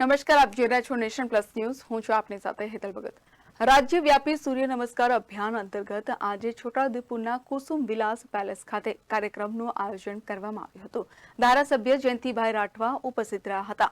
નમસ્કાર, આપ જોઈ રહ્યા છો નેશન પ્લસ ન્યૂઝ. હું છું આપની સાથે હેતલ ભગત. રાજ્યવ્યાપી સૂર્ય નમસ્કાર અભિયાન અંતર્ગત આજે છોટાઉદેપુરના કુસુમ વિલાસ પેલેસ ખાતે કાર્યક્રમનું આયોજન કરવામાં આવ્યું હતું. ધારાસભ્ય જયંતિભાઈ રાઠવા ઉપસ્થિત રહ્યા હતા.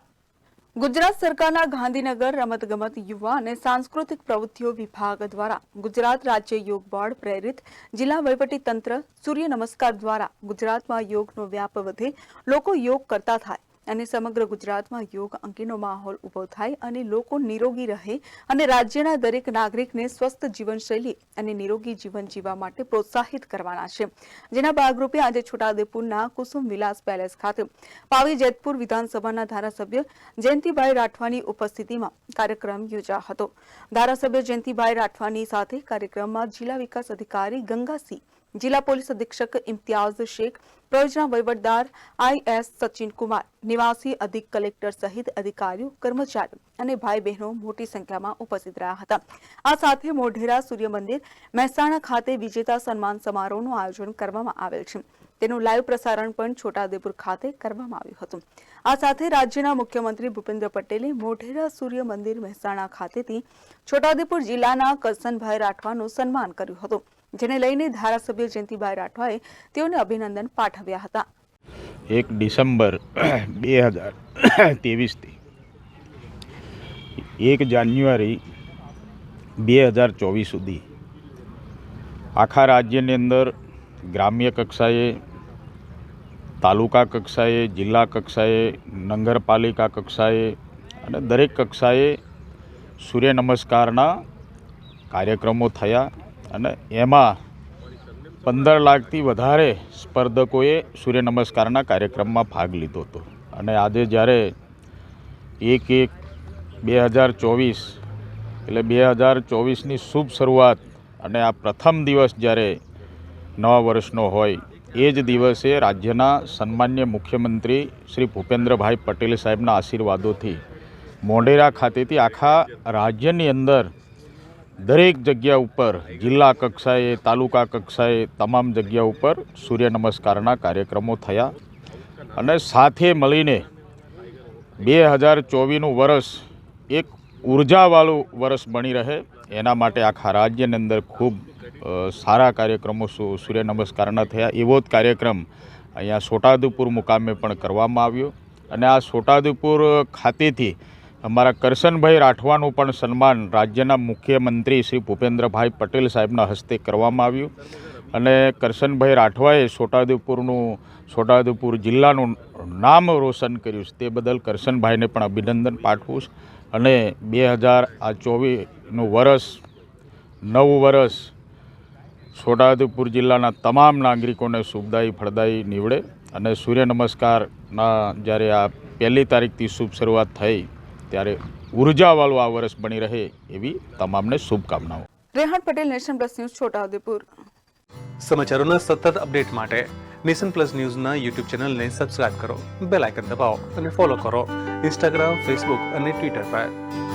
ગુજરાત સરકારના ગાંધીનગર રમતગમત યુવા અને સાંસ્કૃતિક પ્રવૃત્તિઓ વિભાગ દ્વારા ગુજરાત રાજ્ય યોગ બોર્ડ પ્રેરિત જિલ્લા વહીવટી તંત્ર સૂર્ય નમસ્કાર દ્વારા ગુજરાતમાં યોગનો વ્યાપ વધે, લોકો યોગ કરતા થાય. અને સમગ્ર ગુજરાતમાં યોગ અંગેનો માહોલ ઊભો થાય અને લોકો નિરોગી રહે અને રાજ્યના દરેક નાગરિકને સ્વસ્થ જીવનશૈલી અને નિરોગી જીવન જીવવા માટે પ્રોત્સાહિત કરવાના છે. જેના ભાગરૂપે આજે છોટાઉદેપુરના કુસુમ વિલાસ પેલેસ ખાતે પાવી જેતપુર વિધાનસભાના ધારાસભ્ય જયંતિભાઈ રાઠવાની ઉપસ્થિતિમાં કાર્યક્રમ યોજાયો હતો. ધારાસભ્ય જયંતિભાઈ રાઠવાની સાથે કાર્યક્રમમાં જિલ્લા વિકાસ અધિકારી ગંગાસિંહ જિલ્લા પોલીસ અધિક્ષક ઇમ્તિયાઝ શેખ પ્રયોજના વહીવટદાર આઈએસ સચિન કુમાર નિવાસી અધિક કલેક્ટર સહિત અધિકારીઓ કર્મચારીઓ અને ભાઈ બહેનો મોટી સંખ્યામાં ઉપસ્થિત રહ્યા હતા આ સાથે મોઢેરા સૂર્ય મંદિર મહેસાણા ખાતે વિજેતા સન્માન સમારોહનું આયોજન કરવામાં આવેલ છે। તેનું લાઈવ પ્રસારણ પણ છોટાઉદેપુર ખાતે કરવામાં આવ્યું હતું। આ સાથે રાજ્યના મુખ્યમંત્રી ભૂપેન્દ્ર પટેલે મોઢેરા સૂર્ય મંદિર, મહેસાણા ખાતેથી છોટાઉદેપુર જિલ્લાના કરસનભાઈ રાઠવાનું સન્માન કર્યું હતું। જેને લઈને ધારાસભ્ય જયંતિભાઈ રાઠવાએ તેઓને અભિનંદન પાઠવ્યા હતા. એક ડિસેમ્બર બે હજાર ત્રેવીસથી એક જાન્યુઆરી બે હજાર ચોવીસ સુધી આખા રાજ્યની અંદર ગ્રામ્ય કક્ષાએ, તાલુકા કક્ષાએ, જિલ્લા કક્ષાએ, નગરપાલિકા કક્ષાએ અને દરેક કક્ષાએ સૂર્ય નમસ્કારના કાર્યક્રમો થયા. અને એમાં પંદર લાખથી વધારે સ્પર્ધકોએ સૂર્ય નમસ્કારના કાર્યક્રમમાં ભાગ લીધો હતો. અને આજે જ્યારે એક એક બે હજાર ચોવીસ એટલે બે હજાર ચોવીસની શુભ શરૂઆત અને આ પ્રથમ દિવસ જ્યારે નવા વર્ષનો હોય, એ જ દિવસે રાજ્યના સન્માન્ય મુખ્યમંત્રી શ્રી ભૂપેન્દ્રભાઈ પટેલ સાહેબના આશીર્વાદોથી મોઢેરા ખાતેથી આખા રાજ્યની અંદર દરેક જગ્યા ઉપર જિલ્લા કક્ષાએ, તાલુકા કક્ષાએ તમામ જગ્યા ઉપર સૂર્ય નમસ્કારના કાર્યક્રમો થયા અને સાથે મળીને બે હજાર ચોવીસનું વર્ષ એક ઉર્જાવાળું વર્ષ બની રહે. એના માટે આખા રાજ્યની અંદર ખૂબ સારા કાર્યક્રમો સૂર્ય નમસ્કારના થયા. એવો જ કાર્યક્રમ અહીંયા છોટાઉદેપુર મુકામે પણ કરવામાં આવ્યો. અને આ છોટાઉદેપુર ખાતેથી અમારા કરશનભાઈ રાઠવાનું પણ સન્માન રાજ્યના મુખ્યમંત્રી શ્રી ભૂપેન્દ્રભાઈ પટેલ સાહેબના હસ્તે કરવામાં આવ્યું. અને કરશનભાઈ રાઠવાએ છોટાઉદેપુરનું, છોટાઉદેપુર જિલ્લાનું નામ રોશન કર્યું છે. તે બદલ કરશનભાઈને પણ અભિનંદન પાઠવું છું. અને બે હજાર આ ચોવીસનું વર્ષ નવ વર્ષ છોટાઉદેપુર જિલ્લાના તમામ નાગરિકોને શુભદાયી ફળદાયી નીવડે. અને સૂર્ય નમસ્કારના જ્યારે આ પહેલી તારીખથી શુભ શરૂઆત થઈ ત્યારે ઉર્જાવાળું આ વર્ષ બની રહે એવી તમામને શુભકામનાઓ. Rehan Patel Nation Plus News Chhotaudepur. સમાચારોના સતત અપડેટ માટે નેશન પ્લસ ન્યૂઝના યુટ્યુબ ચેનલને સબસ્ક્રાઇબ કરો બેલ આઇકન દબાવો અને ફોલો કરો ઇન્સ્ટાગ્રામ ફેસબુક અને ટ્વિટર પર.